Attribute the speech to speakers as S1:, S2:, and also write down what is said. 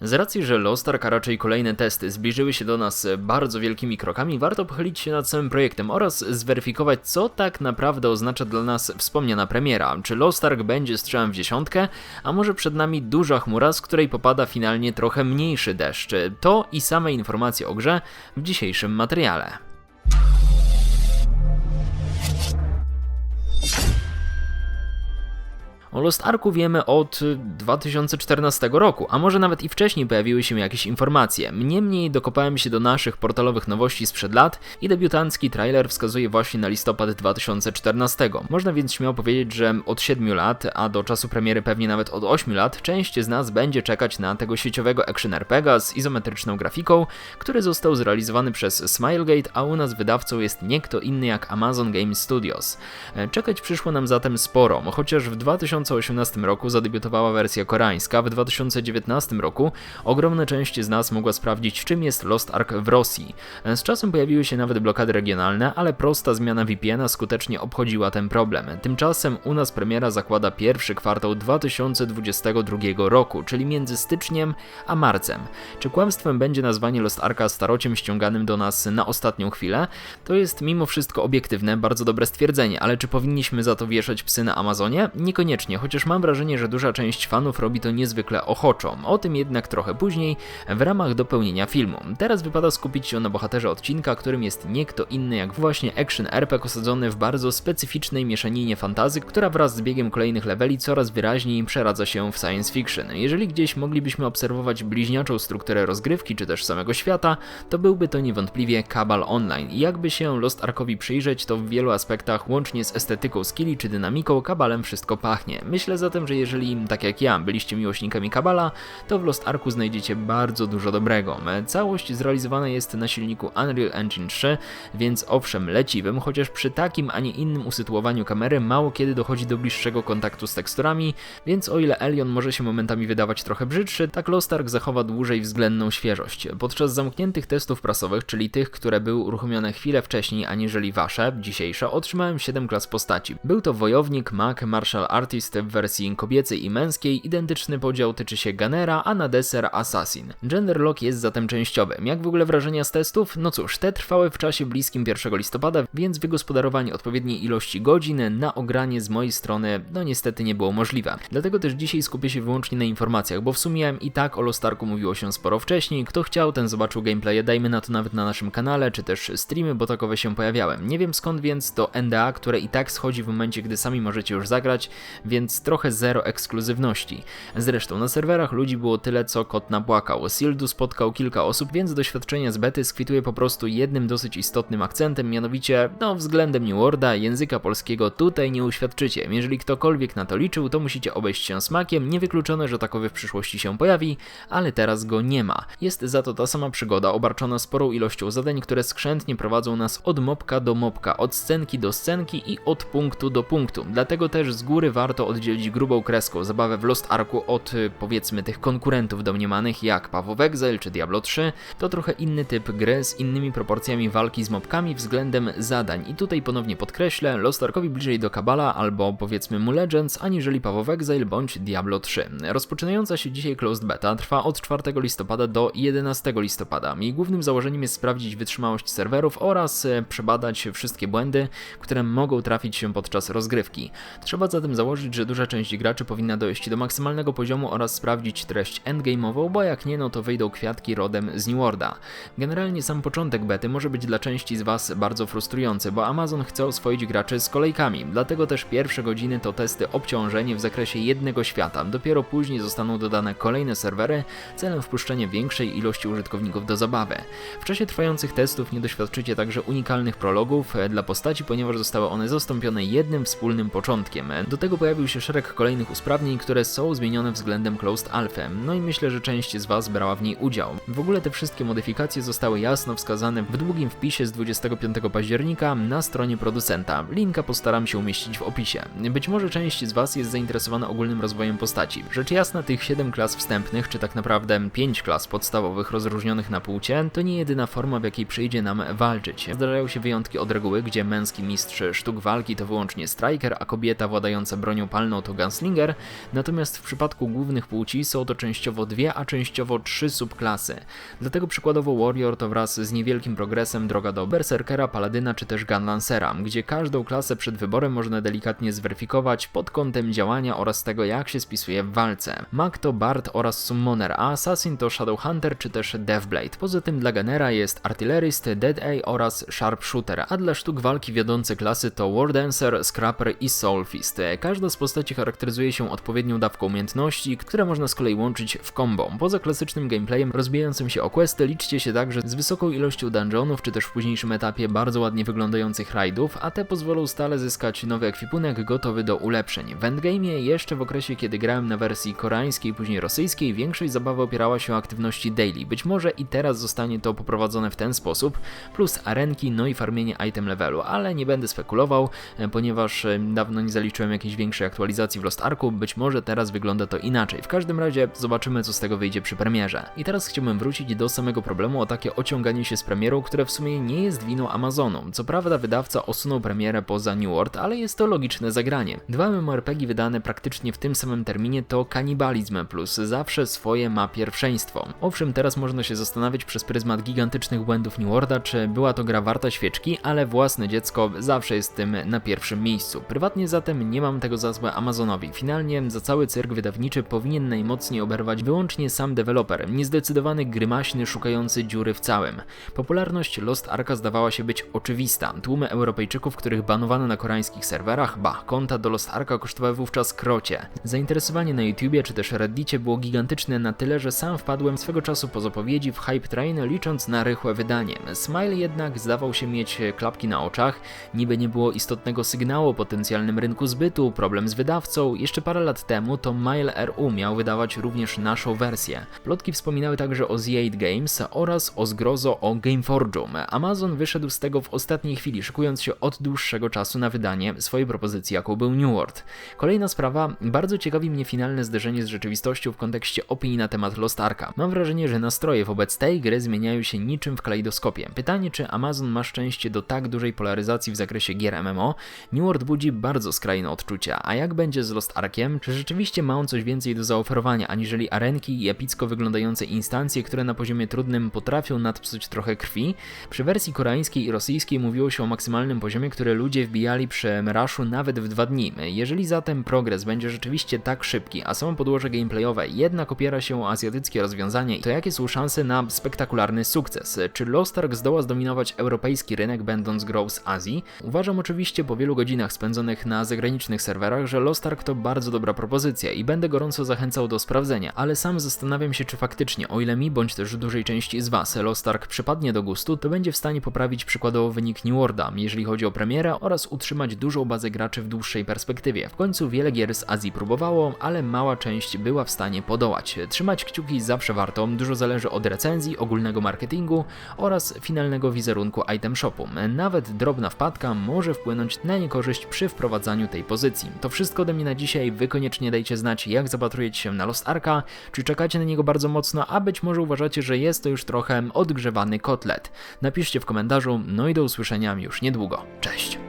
S1: Z racji, że Lost Ark, a raczej kolejne testy zbliżyły się do nas bardzo wielkimi krokami, warto pochylić się nad samym projektem oraz zweryfikować, co tak naprawdę oznacza dla nas wspomniana premiera. Czy Lost Ark będzie strzałem w dziesiątkę, a może przed nami duża chmura, z której popada finalnie trochę mniejszy deszcz. To i same informacje o grze w dzisiejszym materiale. O Lost Arku wiemy od 2014 roku, a może nawet i wcześniej pojawiły się jakieś informacje. Niemniej dokopałem się do naszych portalowych nowości sprzed lat i debiutancki trailer wskazuje właśnie na listopad 2014. Można więc śmiało powiedzieć, że od 7 lat, a do czasu premiery pewnie nawet od 8 lat, część z nas będzie czekać na tego sieciowego action RPGa z izometryczną grafiką, który został zrealizowany przez Smilegate, a u nas wydawcą jest nie kto inny jak Amazon Game Studios. Czekać przyszło nam zatem sporo, chociaż w 2000 2018 roku zadebiutowała wersja koreańska, w 2019 roku ogromna część z nas mogła sprawdzić czym jest Lost Ark w Rosji. Z czasem pojawiły się nawet blokady regionalne, ale prosta zmiana VPN-a skutecznie obchodziła ten problem. Tymczasem u nas premiera zakłada pierwszy kwartał 2022 roku, czyli między styczniem a marcem. Czy kłamstwem będzie nazwanie Lost Arka starociem ściąganym do nas na ostatnią chwilę? To jest mimo wszystko obiektywne, bardzo dobre stwierdzenie, ale czy powinniśmy za to wieszać psy na Amazonie? Niekoniecznie chociaż mam wrażenie, że duża część fanów robi to niezwykle ochoczo. O tym jednak trochę później, w ramach dopełnienia filmu. Teraz wypada skupić się na bohaterze odcinka, którym jest nie kto inny jak właśnie action RPG osadzony w bardzo specyficznej mieszaninie fantazy, która wraz z biegiem kolejnych leveli coraz wyraźniej przeradza się w science fiction. Jeżeli gdzieś moglibyśmy obserwować bliźniaczą strukturę rozgrywki czy też samego świata, to byłby to niewątpliwie Cabal Online. I jakby się Lost Arkowi przyjrzeć, to w wielu aspektach, łącznie z estetyką skilli czy dynamiką, Kabalem wszystko pachnie. Myślę zatem, że jeżeli, tak jak ja, byliście miłośnikami Kabala, to w Lost Arku znajdziecie bardzo dużo dobrego. Całość zrealizowana jest na silniku Unreal Engine 3, więc owszem leciwym, chociaż przy takim, a nie innym usytuowaniu kamery mało kiedy dochodzi do bliższego kontaktu z teksturami, więc o ile Elion może się momentami wydawać trochę brzydszy, tak Lost Ark zachowa dłużej względną świeżość. Podczas zamkniętych testów prasowych, czyli tych, które były uruchomione chwilę wcześniej aniżeli wasze, dzisiejsze, otrzymałem 7 klas postaci. Był to wojownik, mag, martial artist, w wersji kobiecej i męskiej identyczny podział tyczy się Gunnera, a na deser Assassin. Gender lock jest zatem częściowym. Jak w ogóle wrażenia z testów? No cóż, te trwały w czasie bliskim 1 listopada, więc wygospodarowanie odpowiedniej ilości godzin na ogranie z mojej strony no niestety nie było możliwe. Dlatego też dzisiaj skupię się wyłącznie na informacjach, bo w sumie i tak o Lostarku mówiło się sporo wcześniej. Kto chciał, ten zobaczył gameplaye, dajmy na to nawet na naszym kanale, czy też streamy, bo takowe się pojawiały. Nie wiem skąd więc to NDA, które i tak schodzi w momencie, gdy sami możecie już zagrać, więc więc trochę zero ekskluzywności. Zresztą na serwerach ludzi było tyle co kot napłakał. Sildu spotkał kilka osób, więc doświadczenie z bety skwituje po prostu jednym dosyć istotnym akcentem, mianowicie, no względem New Worlda, języka polskiego tutaj nie uświadczycie. Jeżeli ktokolwiek na to liczył, to musicie obejść się smakiem, niewykluczone, że takowy w przyszłości się pojawi, ale teraz go nie ma. Jest za to ta sama przygoda, obarczona sporą ilością zadań, które skrzętnie prowadzą nas od mopka do mopka, od scenki do scenki i od punktu do punktu. Dlatego też z góry warto oddzielić grubą kreską zabawę w Lost Arku od y, powiedzmy tych konkurentów domniemanych jak of Exile czy Diablo 3, to trochę inny typ gry z innymi proporcjami walki z mobkami względem zadań. I tutaj ponownie podkreślę, Lost Arkowi bliżej do Kabala albo powiedzmy mu Legends, aniżeli of Exile bądź Diablo 3. Rozpoczynająca się dzisiaj Closed Beta trwa od 4 listopada do 11 listopada. Jej głównym założeniem jest sprawdzić wytrzymałość serwerów oraz y, przebadać wszystkie błędy, które mogą trafić się podczas rozgrywki. Trzeba zatem założyć, że duża część graczy powinna dojść do maksymalnego poziomu oraz sprawdzić treść endgame'ową, bo jak nie, no to wyjdą kwiatki rodem z New Worlda. Generalnie sam początek bety może być dla części z Was bardzo frustrujący, bo Amazon chce oswoić graczy z kolejkami, dlatego też pierwsze godziny to testy obciążenie w zakresie jednego świata, dopiero później zostaną dodane kolejne serwery celem wpuszczenia większej ilości użytkowników do zabawy. W czasie trwających testów nie doświadczycie także unikalnych prologów e, dla postaci, ponieważ zostały one zastąpione jednym wspólnym początkiem. Do tego pojawił się się szereg kolejnych usprawnień, które są zmienione względem Closed Alpha, no i myślę, że część z Was brała w niej udział. W ogóle te wszystkie modyfikacje zostały jasno wskazane w długim wpisie z 25 października na stronie producenta. Linka postaram się umieścić w opisie. Być może część z Was jest zainteresowana ogólnym rozwojem postaci. Rzecz jasna, tych 7 klas wstępnych, czy tak naprawdę 5 klas podstawowych rozróżnionych na płcie, to nie jedyna forma, w jakiej przyjdzie nam walczyć. Zdarzają się wyjątki od reguły, gdzie męski mistrz sztuk walki to wyłącznie striker, a kobieta władająca bronią kopalną to Gunslinger, natomiast w przypadku głównych płci są to częściowo dwie, a częściowo trzy subklasy. Dlatego przykładowo Warrior to wraz z niewielkim progresem droga do Berserkera, Paladyna czy też Gunlancera, gdzie każdą klasę przed wyborem można delikatnie zweryfikować pod kątem działania oraz tego jak się spisuje w walce. Mag to Bard oraz Summoner, a Assassin to Shadowhunter czy też Deathblade. Poza tym dla Gunnera jest Artillerist, Dead Eye oraz Sharpshooter, a dla sztuk walki wiodące klasy to War Dancer, Scrapper i Soulfist. Każda z postaci charakteryzuje się odpowiednią dawką umiejętności, które można z kolei łączyć w combo. Poza klasycznym gameplayem rozbijającym się o questy liczcie się także z wysoką ilością dungeonów, czy też w późniejszym etapie bardzo ładnie wyglądających raidów, a te pozwolą stale zyskać nowy ekwipunek gotowy do ulepszeń. W endgame'ie, jeszcze w okresie kiedy grałem na wersji koreańskiej, później rosyjskiej, większość zabawy opierała się o aktywności daily. Być może i teraz zostanie to poprowadzone w ten sposób, plus arenki, no i farmienie item levelu, ale nie będę spekulował, e, ponieważ e, dawno nie zaliczyłem jakiejś większej aktualizacji w Lost Arku, być może teraz wygląda to inaczej. W każdym razie zobaczymy co z tego wyjdzie przy premierze. I teraz chciałbym wrócić do samego problemu o takie ociąganie się z premierą, które w sumie nie jest winą Amazonu. Co prawda wydawca osunął premierę poza New World, ale jest to logiczne zagranie. Dwa MMORPG wydane praktycznie w tym samym terminie to kanibalizm plus zawsze swoje ma pierwszeństwo. Owszem, teraz można się zastanawiać przez pryzmat gigantycznych błędów New Worlda, czy była to gra warta świeczki, ale własne dziecko zawsze jest tym na pierwszym miejscu. Prywatnie zatem nie mam tego za Amazonowi. Finalnie za cały cyrk wydawniczy powinien najmocniej oberwać wyłącznie sam deweloper, niezdecydowany grymaśny szukający dziury w całym. Popularność Lost Arka zdawała się być oczywista. Tłumy Europejczyków, których banowano na koreańskich serwerach, ba, konta do Lost Arka kosztowały wówczas krocie. Zainteresowanie na YouTubie czy też Reddicie było gigantyczne na tyle, że sam wpadłem swego czasu po zapowiedzi w Hype Train licząc na rychłe wydanie. Smile jednak zdawał się mieć klapki na oczach, niby nie było istotnego sygnału o potencjalnym rynku zbytu, problem z wydawcą. Jeszcze parę lat temu to Mile RU miał wydawać również naszą wersję. Plotki wspominały także o Z8 Games oraz o zgrozo o Gameforge'u. Amazon wyszedł z tego w ostatniej chwili, szykując się od dłuższego czasu na wydanie swojej propozycji, jaką był New World. Kolejna sprawa, bardzo ciekawi mnie finalne zderzenie z rzeczywistością w kontekście opinii na temat Lost Arka. Mam wrażenie, że nastroje wobec tej gry zmieniają się niczym w kalejdoskopie. Pytanie, czy Amazon ma szczęście do tak dużej polaryzacji w zakresie gier MMO? New World budzi bardzo skrajne odczucia, a jak będzie z Lost Arkiem? Czy rzeczywiście ma on coś więcej do zaoferowania, aniżeli arenki i epicko wyglądające instancje, które na poziomie trudnym potrafią nadpsuć trochę krwi? Przy wersji koreańskiej i rosyjskiej mówiło się o maksymalnym poziomie, które ludzie wbijali przy Meraszu nawet w dwa dni. Jeżeli zatem progres będzie rzeczywiście tak szybki, a samo podłoże gameplayowe jednak opiera się o azjatyckie rozwiązanie, to jakie są szanse na spektakularny sukces? Czy Lost Ark zdoła zdominować europejski rynek, będąc grą z Azji? Uważam oczywiście po wielu godzinach spędzonych na zagranicznych serwerach, że Lost Ark to bardzo dobra propozycja i będę gorąco zachęcał do sprawdzenia, ale sam zastanawiam się, czy faktycznie, o ile mi bądź też dużej części z Was Lost Ark przypadnie do gustu, to będzie w stanie poprawić przykładowo wynik New Worlda, jeżeli chodzi o premierę oraz utrzymać dużą bazę graczy w dłuższej perspektywie. W końcu wiele gier z Azji próbowało, ale mała część była w stanie podołać. Trzymać kciuki zawsze warto, dużo zależy od recenzji, ogólnego marketingu oraz finalnego wizerunku item shopu. Nawet drobna wpadka może wpłynąć na niekorzyść przy wprowadzaniu tej pozycji. To wszystko ode mnie na dzisiaj, wy koniecznie dajcie znać jak zapatrujecie się na Lost Arka, czy czekacie na niego bardzo mocno, a być może uważacie, że jest to już trochę odgrzewany kotlet. Napiszcie w komentarzu, no i do usłyszenia już niedługo. Cześć!